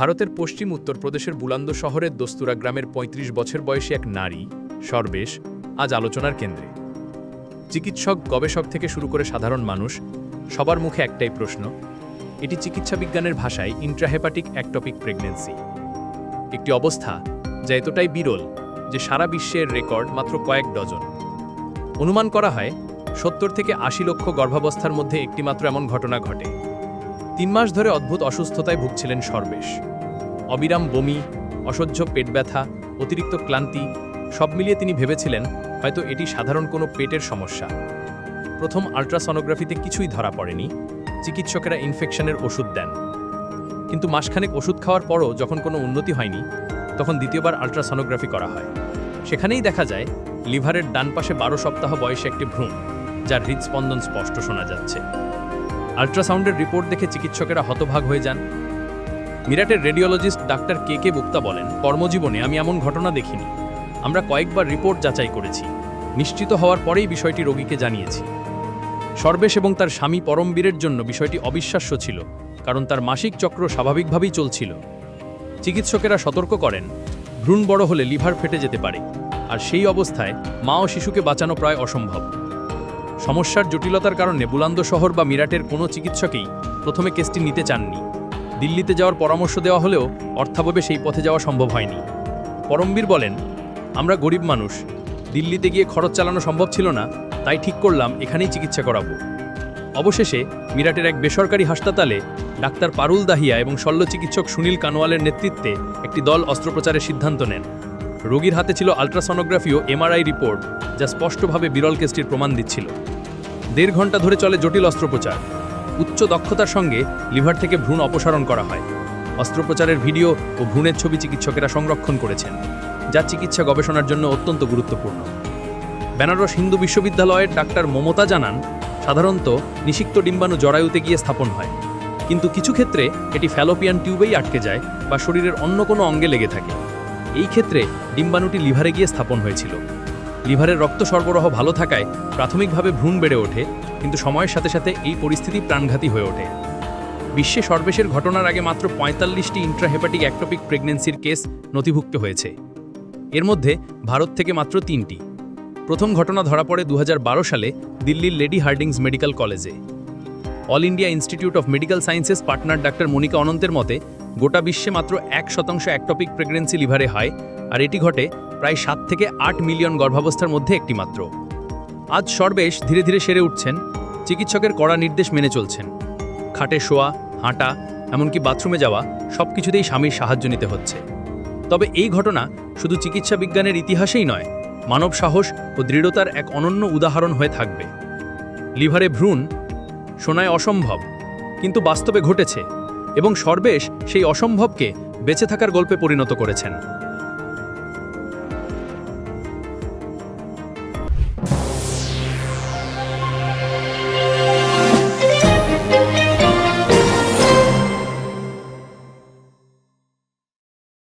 ভারতের পশ্চিম উত্তরপ্রদেশের বুলান্দ শহরের দস্তুরা গ্রামের ৩৫ বছর বয়সী এক নারী, সর্বেশ, আজ আলোচনার কেন্দ্রে। চিকিৎসক, গবেষক থেকে শুরু করে সাধারণ মানুষ, সবার মুখে একটাই প্রশ্ন, এটি চিকিৎসা বিজ্ঞানের ভাষায় ইন্ট্রাহেপাটিক অ্যাক্টপিক প্রেগন্যান্সি একটি অবস্থা যা এতটাই বিরল যে সারা বিশ্বের রেকর্ড মাত্র কয়েক ডজন। অনুমান করা হয়, সত্তর থেকে আশি লক্ষ গর্ভাবস্থার মধ্যে একটিমাত্র এমন ঘটনা ঘটে। তিন মাস ধরে অদ্ভুত অসুস্থতায় ভুগছিলেন সর্বেশ। অবিরাম বমি, অসহ্য পেট ব্যথা, অতিরিক্ত ক্লান্তি, সব মিলিয়ে তিনি ভেবেছিলেন হয়তো এটি সাধারণ কোনো পেটের সমস্যা। প্রথম আল্ট্রাসনোগ্রাফিতে কিছুই ধরা পড়েনি, চিকিৎসকেরা ইনফেকশনের ওষুধ দেন। কিন্তু মাসখানেক ওষুধ খাওয়ার পরও যখন কোনো উন্নতি হয়নি, তখন দ্বিতীয়বার আল্ট্রাসনোগ্রাফি করা হয়। সেখানেই দেখা যায়, লিভারের ডান পাশে বারো সপ্তাহ বয়সে একটি ভ্রূণ, যার হৃদস্পন্দন স্পষ্ট শোনা যাচ্ছে। আল্ট্রাসাউন্ডের রিপোর্ট দেখে চিকিৎসকেরা হতভাগ হয়ে যান। মিরাটের radiologist doctor K K Gupta বলেন, কর্মজীবনে আমি এমন ঘটনা দেখিনি। আমরা কয়েকবার রিপোর্ট যাচাই করেছি। নিশ্চিত হওয়ার পরেই বিষয়টি রোগীকে জানিয়েছি। সর্বেশ এবং তার স্বামী পরমবীরের জন্য বিষয়টি অবিশ্বাস্য ছিল, কারণ তার মাসিক চক্র স্বাভাবিকভাবেই চলছিল। চিকিৎসকেরা সতর্ক করেন, ভ্রূণ বড় হলে লিভার ফেটে যেতে পারে, আর সেই অবস্থায় মা ও শিশুকে বাঁচানো প্রায় অসম্ভব। সমস্যার জটিলতার কারণে বুলান্দ শহর বা মিরাটের কোনো চিকিৎসকেই প্রথমে কেসটি নিতে চাননি। দিল্লিতে যাওয়ার পরামর্শ দেওয়া হলেও অর্থাভাবে সেই পথে যাওয়া সম্ভব হয়নি। পরমবীর বলেন, আমরা গরিব মানুষ। দিল্লিতে গিয়ে খরচ চালানো সম্ভব ছিল না, তাই ঠিক করলাম, এখানেই চিকিৎসা করাবো। অবশেষে মিরাটের এক বেসরকারি হাসপাতালে ডাক্তার পারুল দাহিয়া এবং শল্য চিকিৎসক সুনীল কানোয়ালের নেতৃত্বে একটি দল অস্ত্রোপচারের সিদ্ধান্ত নেন। রোগীর হাতে ছিল আল্ট্রাসনোগ্রাফি ও এমআরআই রিপোর্ট, যা স্পষ্টভাবে বিরল কেসটির প্রমাণ দিচ্ছিল। দেড় ঘণ্টা ধরে চলে জটিল অস্ত্রোপচার। উচ্চ দক্ষতার সঙ্গে লিভার থেকে ভ্রূণ অপসারণ করা হয়। অস্ত্রোপচারের ভিডিও ও ভ্রূণের ছবি চিকিৎসকেরা সংরক্ষণ করেছেন, যা চিকিৎসা গবেষণার জন্য অত্যন্ত গুরুত্বপূর্ণ। বেনারস হিন্দু বিশ্ববিদ্যালয়ের ডাক্তার মমতা জানান, সাধারণত নিষিক্ত ডিম্বাণু জরায়ুতে গিয়ে স্থাপন হয়। কিন্তু কিছু ক্ষেত্রে এটি ফ্যালোপিয়ান টিউবেই আটকে যায় বা শরীরের অন্য কোনো অঙ্গে লেগে থাকে। এই ক্ষেত্রে ডিম্বাণুটি লিভারে গিয়ে স্থাপন হয়েছিল। লিভারের রক্ত সরবরাহ ভালো থাকায় প্রাথমিকভাবে ভ্রূণ বেড়ে ওঠে, কিন্তু সময়ের সাথে সাথে এই পরিস্থিতি প্রাণঘাতী হয়ে ওঠে। বিশ্বে সর্বেশের ঘটনার আগে মাত্র পঁয়তাল্লিশটি ইন্ট্রাহেপাটিক অ্যাক্টোপিক প্রেগনেন্সির কেস নথিভুক্ত হয়েছে। এর মধ্যে ভারত থেকে মাত্র তিনটি। প্রথম ঘটনা ধরা পড়ে দু হাজার বারো সালে দিল্লির লেডি হার্ডিংস মেডিকেল কলেজে। All India Institute of Medical Sciences partner doctor Monika অনন্তের মতে, গোটা বিশ্বে মাত্র এক শতাংশ অ্যাক্টোপিক প্রেগনেন্সি লিভারে হয়, আর এটি ঘটে প্রায় সাত থেকে আট মিলিয়ন গর্ভাবস্থার মধ্যে একটি মাত্র। আজ সর্বেশ ধীরে ধীরে সেরে উঠছেন, চিকিৎসকের কড়া নির্দেশ মেনে চলছেন। খাটে শোয়া, হাঁটা, এমনকি বাথরুমে যাওয়া সব কিছুতেই স্বামীর সাহায্য নিতে হচ্ছে। তবে এই ঘটনা শুধু চিকিৎসা বিজ্ঞানের ইতিহাসেই নয়, মানব সাহস ও দৃঢ়তার এক অনন্য উদাহরণ হয়ে থাকবে। লিভারে ভ্রূণ শোনায় অসম্ভব কিন্তু বাস্তবে ঘটেছে এবং সর্বেশ সেই অসম্ভবকে বেঁচে থাকার গল্পে পরিণত করেছেন।